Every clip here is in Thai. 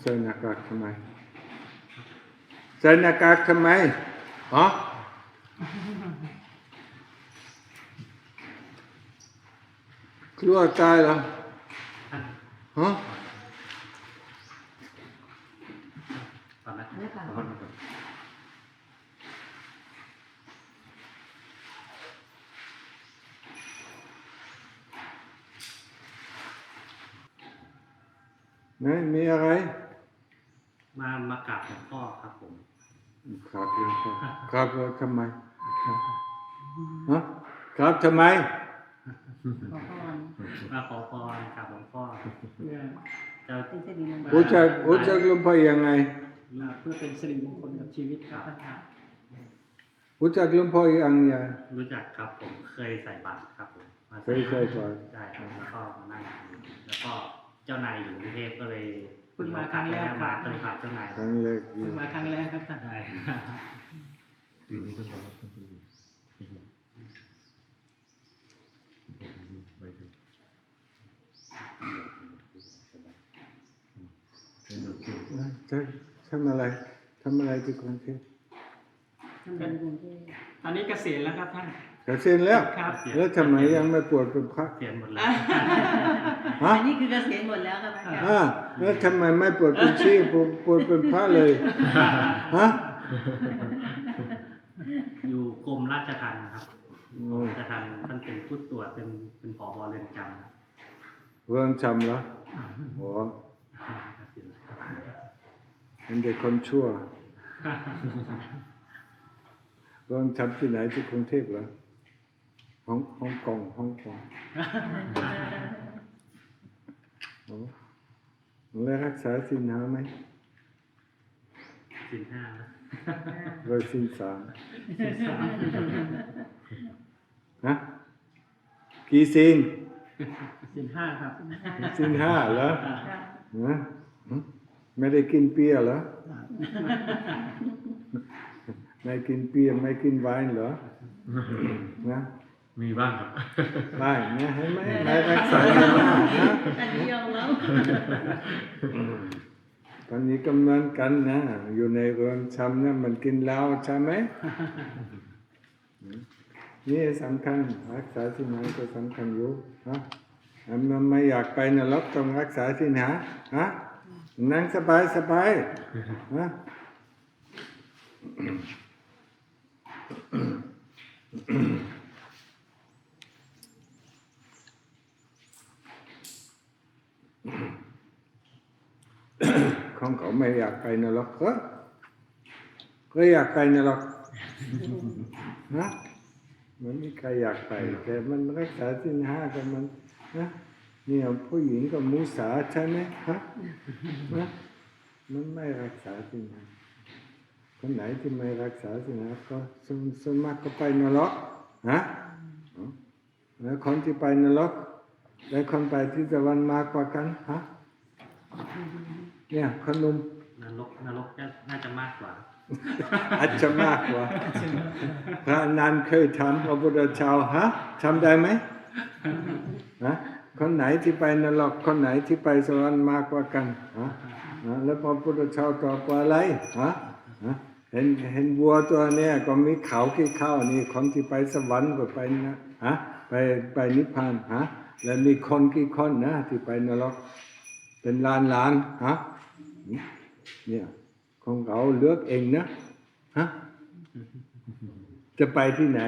ใส่หน้ากากทำไม ใส่หน้ากากทำไมฮะกลัวตายเหรอฮะ นนั้นไม่ค่ะตอนนั้นไหนมีอะไร มามากราบหลวงพ่อครับผมครับหลวงพ่อครับแล้วทำไมฮะครับทำไมขอพรมาขอพรกราบหลวงพ่อเพื่อเจ้าเป็นสิริมงคลรู้จักรู้จักหลวงพ่อยังไงอ่าเพื่อเป็นสิริมงคลกับชีวิตครับท่านครับรู้จักหลวงพ่อยังไงรู้จักครับผมเคยใส่บาตรครับผมมาเคยใส่บาตรใช่ครับแล้วก็มานั่งแล้วก็ เจ้านายอยู่กรุงเทพก็เลยเพิ่งมาครั้งแรกมาก็เลยพาเจ้านายครั้งแรกเพิ่งมาครั้งแรกครับท่านได้จะทำอะไรทำอะไรที่กรุงเทพ ทำบุญกรุงเทพตอนนี้เกษียณแล้วครับท่าน เกษียณแล้ว ครับ แล้วทำไมยังไม่ปวดเป็นพระ เปลี่ยนหมดแล้ว ฮะ อันนี้คือเกษียณหมดแล้วครับอาจารย์อ่าแล้วทำไมไม่ปวดเป็นชีพปวดปวดเป็นพระเลย ฮะอยู่กรมราชทัณฑ์ครับโอ้ยราชทัณฑ์ท่านเป็นผู้ตรวจเป็นเป็นผอเรือนจำครับเรื่องจำเหรอโอ้เป็นเด็กคนชั่วเรื่องจำที่ไหนที่กรุงเทพเหรอ ฮ่องฮ่องกงฮ่องกงโอ้แล้วรักษาสินหาไหมสินห้านะโดยสินสามฮะกี่สินสินห้าครับสินห้าเหรอครับนะหึไม่ได้กินเบียร์เหรอไม่กินเบียร์ไม่กินไวน์เหรอนะ มีบ้างครับไม่นะเห็นไหมไม่รักษาสินห้านะอันนี้ยอมแล้วตอนนี้กำลังกันนะ อยู่ในเรือนจำนะมันกินเหล้าใช่ไหมนี่สำคัญรักษาสินห้าก็สำคัญอยู่ฮะมันไม่อยากไปนรกต้องรักษาสินห้าฮะนั่งสบายสบายฮะ ของเขาไม่อยากไปนรกก็ก็อยากไปนรกนะมันไม่ใครอยากไป แต่มันรักษาสินห้ากันมันนะเนี่ยผู้หญิงกับมุสาใช่ไหมฮะนะมันไม่รักษาสินห้าคนไหนที่ไม่รักษาสินห้าก็ส่วนส่วนมากก็ไปนรกฮะแล้วคนที่ไปนรกและคนไปที่สวรรค์มากกว่ากันฮะ เนี่ยขนมนรกนรกน่าจะมากกว่า อาจจะมากกว่า พระนันต์เคยทำพระพุทธเจ้าฮะทำได้ไหมฮะคนไหนที่ไปนรกคนไหนที่ไปสวรรค์มากกว่ากันฮะฮะแล้วพระพุทธเจ้าตอบว่าอะไรฮะฮะเห็นเห็นวัวตัวเนี้ยก็มีเขาขี้เข้านี่คนที่ไปสวรรค์ก็ไปนะฮะไปไปนิพพานฮะแล้วมีคนกี่คนนะที่ไปนรกเป็นล้านล้านฮะ เนี่ยของเราเลือกเองนะฮะจะไปที่ไหน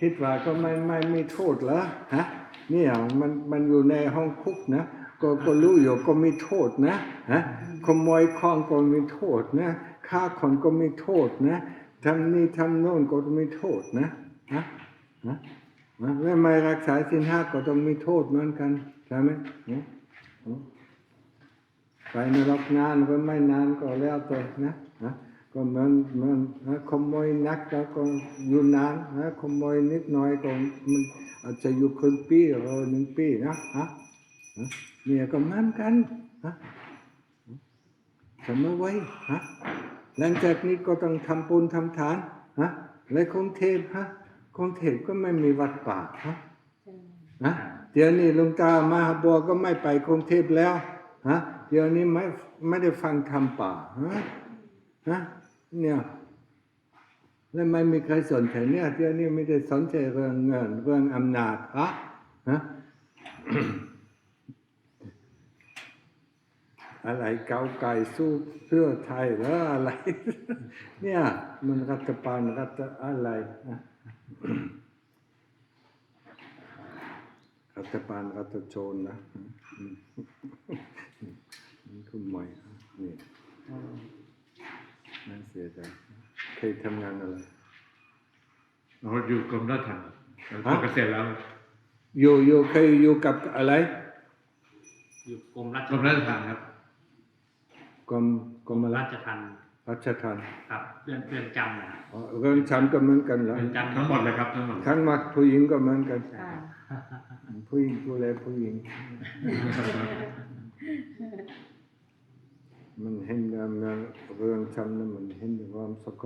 คิดว่าก็ไม่ไม่ไม่โทษเหรอฮะเนี่ยมันมันอยู่ในห้องคุกนะก็ก็รู้อยู่ก็มีโทษนะฮะขโมยของก็มีโทษนะฆ่าคนก็มีโทษนะทำนี่ทำโน่นก็มีโทษนะฮะฮะนะแล้วไม่รักษาสินห้าก็ต้องมีโทษเหมือนกันใช่ไหมเนี่ย นรกนานก็ไม่นานก็แล้วแต่นะนะก็เหมือนเหมือนนะขโมยนักแล้วก็อยู่นานนะขโมยนิดหน่อยก็มันอาจจะอยู่ครึ่งปีหรือหนึ่งปีนะฮะเนี่ยก็เหมือนกันฮะทำเอาไว้ฮะหลังจากนี้ก็ต้องทำบุญทำทานฮะและกรุงเทพฮะกรุงเทพก็ไม่มีวัดป่าฮะนะเดี๋ยวนี้ลุงตามหาบัวก็ไม่ไปกรุงเทพแล้ว ฮะเดี๋ยวนี้ไม่ไม่ได้ฟังธรรมป่าฮะฮะเนี่ยแล้วไม่มีใครสนใจเนี่ยเดี๋ยวนี้ไม่ได้สนใจเรื่องเงินเรื่องอำนาจฮะฮะอะไรเก้าไก่สู้เพื่อไทยแล้วอะไร เนี่ย มันรัฐบาลรัฐอะไรนะ รัฐบาลรัฐโจรนะนี่คุณหมอยนี่น่าเสียใจเคยทำงานอะไรเราอยู่กรมราชทัณฑ์พฮะอเกษียณแล้ว อยู่อยู่เคยอยู่กับอะไร อยู่กรมราชกรมราชทัณฑ์ครับกรมกรมราชทัณฑ์รัชทันครับเรือนเรือนจำนะครับเรื่องฉันก็เหมือนกันเหรอเรือนจำทั้งหมดเลยครับทั้งหมดทั้งหมดผู้หญิงก็เหมือนกันค่ ผู้หญิงดูแลผู้หญิง มันเห็นงานงานเรื่องจำนั้นมันเห็นความสก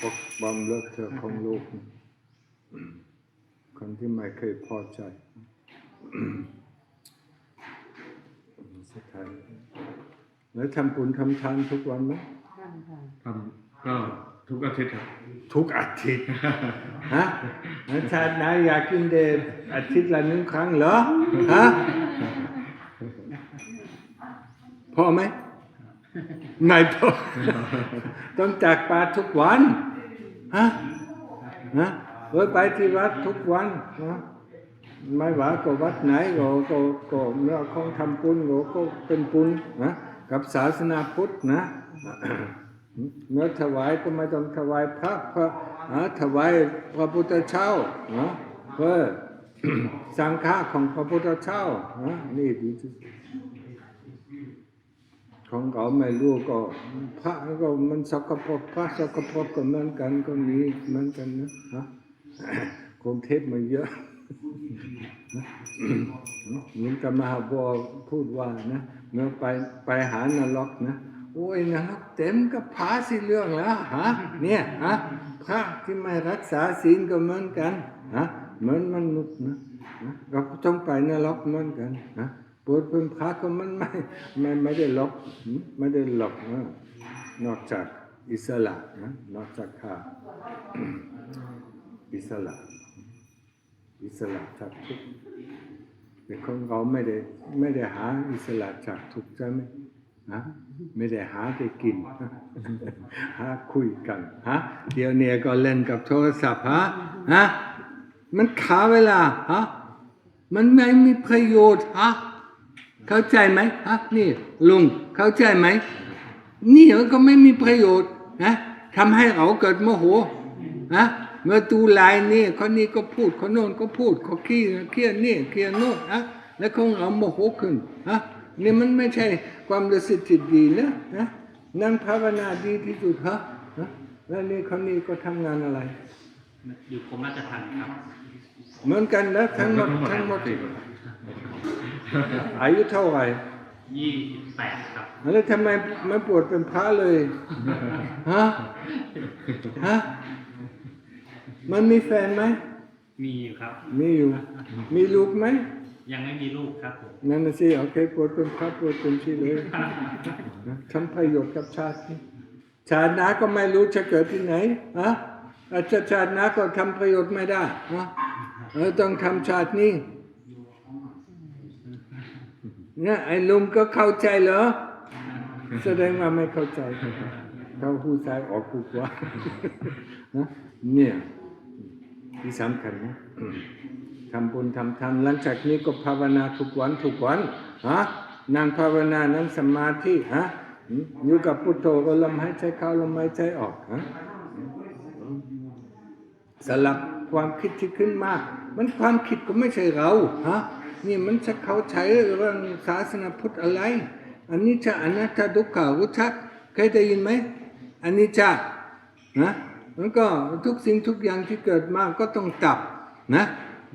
ปรกความเลอะเทอะของโลกนี่คนที่ไม่เคยพอใจสุดท้ายแล้วทำบุญทำทานทุกวันไหมท่านค่ะทำก็ ทุกอาทิตย์ครับ ทุกอาทิตย์ฮะอาจารย์นายอยากกินเดย์อาทิตย์ละหนึ่งครั้งเหรอฮะพอไหมไม่พอต้องจากป่าทุกวันฮะฮะเออไปที่วัดทุกวันนะไม่ว่าก็วัดไหนก็ก็ก็เมื่อของทำปุญก็ก็เป็นปุญนะกับศาสนาพุทธนะ เมื่อถวายก็ไม่ต้องถวายพระพระถวายพระพุทธเจ้านะเพื่อสังฆาของพระพุทธเจ้านะนี่ดีที่ของเขาไม่รู้ก็ พระก็มันสกปรกพระสกปรกก็เหมือนกันก็มีเหมือนกันนะฮะกรุงเทพมาเยอะเหลวงตามหาบัวพูดว่านะเมื่อไปไปหานรกนะโอ้ยนรก เต็มกับพระสิเรื่องแล้วฮะเนี่ยฮะพระที่ไม่รักษาศีลก็เหมือนกันฮะเหมือนมนุษย์นะเราก็ต้องไปนรกเหมือนกันนะบวชเป็นพระก็มันไม่ไม่ไม่ได้หลอกไม่ได้หลอกนะนอกจากอิสระนะนอกจากข้าอิสระ อิสระจากทุกแต่ของเราไม่ได้ไม่ได้หาอิสระจากทุกใช่ไหม ฮะไม่ได้หาได้กิน หาคุยกันฮะเดี๋ยวเนี่ยก็เล่นกับโทรศัพท์ฮะฮะมันขาเวลาฮะมันไม่มีประโยชน์ฮะเข้าใจไหมฮะนี่ลุงเข้าใจไหมนี่มันก็ไม่มีประโยชน์นะทำให้เราเกิดโมโหนะเมื่อตูไลน์นี่คนนี้ก็พูดคนโน้นก็พูดเขาขี้เครียดนี่เครียดโน้นนะแล้วของเราโมโหขึ้นนะ นี่มันไม่ใช่ความรู้สึกที่ดีนะนะนั่งภาวนาดีที่สุดฮะนะแล้วนี่คนนี้ก็ทำงานอะไร อยู่กรมราชทัณฑ์ครับ เหมือนกันแล้วทั้งหมดทั้งหมดสี่อายุเท่าไหร่ยี่สิบแปดครับแล้วทำไมไม่ปวดเป็นพระเลยฮะฮะมันมีแฟนไหมมีอยู่ครับ มีอยู่ มีลูกไหม ยังไม่มีลูกครับผมนั่นน่ะสิโอเคปวดเป็นพระปวดเป็นที่เลยนะทำประโยชน์กับชาตินี้ชาติหน้าก็ไม่รู้จะเกิดที่ไหนฮะอาจจะชาติหน้าก็ทำประโยชน์ไม่ได้ฮะเออต้องทำชาตินี้เนี่ยไอ้ลุงก็เข้าใจเหรอแสดงว่าไม่เข้าใจเขาหูซ้ายออกหูขวานะเนี่ยที่สำคัญนะอืม ทำบุญทำทานหลังจากนี้ก็ภาวนาทุกวันทุกวันฮะนั่งภาวนานั่งสมาธิฮะอยู่กับพุทโธก็ลมหายใจเข้าลมหายใจออกฮะสลับความคิดที่ขึ้นมา มันความคิดก็ไม่ใช่เราฮะนี่มันจะเขาใช้เรื่องศาสนาพุทธอะไร อันนี้จะอนัตตาดุกขาวุชักเคยได้ยินไหมอันนี้จะนะมันก็ทุกสิ่งทุกอย่างที่เกิดมาก็ต้องดับนะ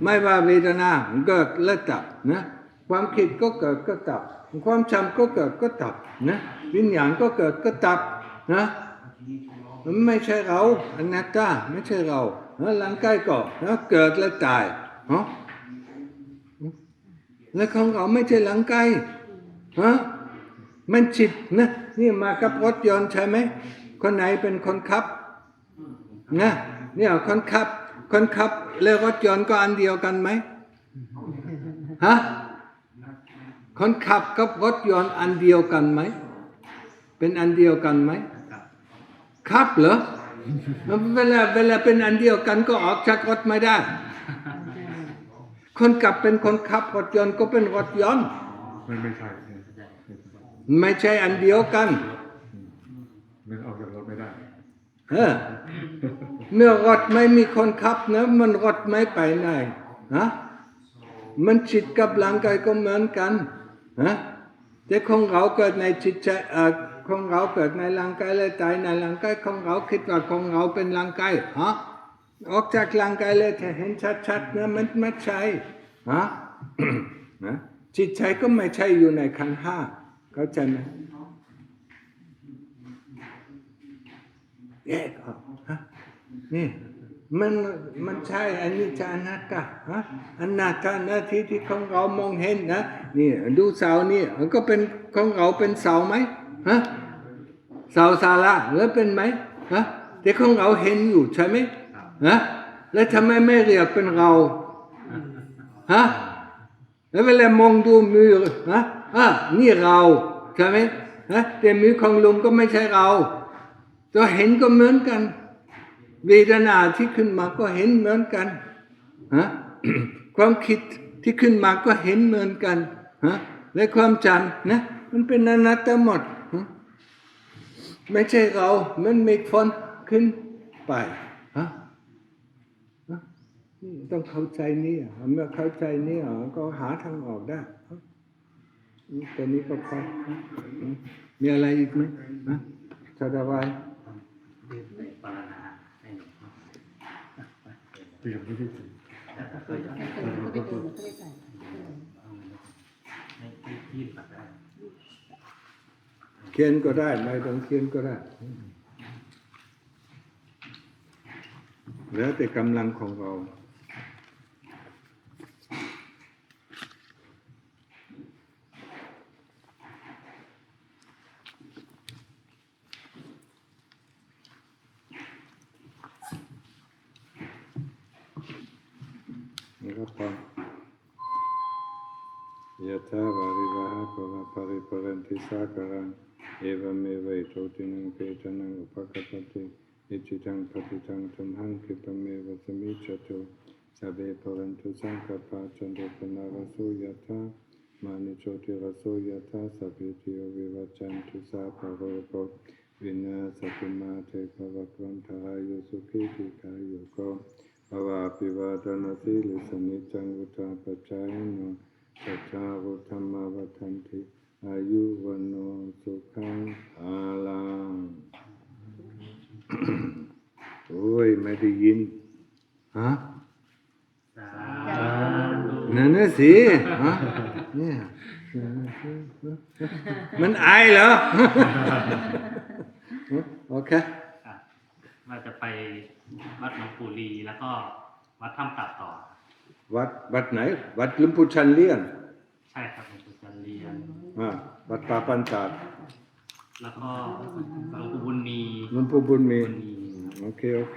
ไม่ว่าเวทนาเกิดและดับนะความคิดก็เกิดก็ดับ ความจำก็เกิดก็ดับนะวิญญาณก็เกิดก็ดับนะไม่ใช่เราอนัตตาไม่ใช่เราแล้วร่างกายก็นะเกิดและตายเนะและของเราไม่ใช่ร่างกายฮะมันจิตนะนี่มากับรถยนต์ใช่ไหมคนไหนเป็นคนขับนะเนี่ยคนขับ คนขับและรถยนต์ก็อันเดียวกันไหมฮะคนขับกับรถยนต์อันเดียวกันไหม เป็นอันเดียวกันไหมครับครับเหรอเวลาเวลาเป็นอันเดียวกันก็ออกจากรถไม่ได้ คนขับเป็นคนขับรถยนต์ก็เป็นรถยนต์ไม่ไม่ใช่ไม่ไม่ใช่อันเดียวกันไม่ออกจากรถไม่ได้ เออเมื่อรถไม่มีคนขับนะมันรถไม่ไปไหนฮะมันจิตกับร่างกายก็เหมือนกันฮะแต่ของเราเกิดในจิตใจเออของเราเกิดในร่างกายและตายในร่างกายของเราคิดว่าของเราเป็นร่างกายฮะออกจากร่างกายเลยจะเห็นชัดๆนะมันไม่ใช่ฮะจิตใจก็ไม่ใช่อยู่ในขันห้าเข้าใจไหม แยกออกฮะนี่มันมันใช่อันนี้จะอนัตาฮะอนัตาหน้าที่ที่ของเรามองเห็นนะนี่ดูเสานี่มันก็เป็นของเราเป็นเสาไหมฮะเสาศาลาหรือเป็นไหมฮะแต่ของเราเห็นอยู่ใช่ไหมฮะแล้วทำไมไม่เรียกเป็นเราฮะแล้วเวลามองดูมือฮะอะนี่เราใช่ไหมฮะแต่มือของลุงก็ไม่ใช่เรา ตัวเห็นก็เหมือนกัน เวทนาที่ขึ้นมาก็เห็นเหมือนกันฮะความคิดที่ขึ้นมาก็เห็นเหมือนกันฮะและความจำนะมันเป็นอนัตตาหมด ไม่ใช่เรา มันมีคนขึ้นไปฮะต้องเข้าใจนี่เมื่อเข้าใจนี่ก็หาทางออกได้ตัวนี้ก็พอมีอะไรอีกไหมฮะชาดาวาย ดื่มไปปรณาให้หลวงพ่อ ที่ ยังไม่ได้ใส่ไม่เคยไม่เคยดูไม่เคยใส่ไม่ยื่นบัตรได้เขียนก็ได้ไม่ต้องเขียนก็ได้ แล้วแต่กำลังของเรา นี่ก็พอยะถาวาริวหาภวะปริปรันติสาคารังเอวเมวัยโตตินังเปตนังอุปกปติอิจิตังปฏิตังตุมหังคิปเมวะสมิจจตุสัพเพปรันตุสังกปปะจันโทปนารโสยะถามานิโชติรโสยะถาสัพพิติโยวิวัจันตุสาภะโรโกวินาสตุมาเทภวัตวันทายุสุขีติกายุโก ภวาปิวาตนาสิลิสนิจังวุธาปจายโนสัจจาวุธรรมวัฏันติอายุวันโนสุขังอาลังโอ้ยไม่ได้ยินฮะสานั่นน่ะสิฮะเนี่ยมันไอายเหรอโอเคอะ ว่าจะไปวัดหลวงปู่ลีแล้วก็วัดถ้ำตับต่อ วัดวัดไหน วัดลุมพุชันเลียนใช่ครับหลวงปู่จันเรียนอ่าวัดป่าปันตาดแล้วก็หลวงปู่บุญมีลุมพุบุญมีบุญมีโอเคโอเค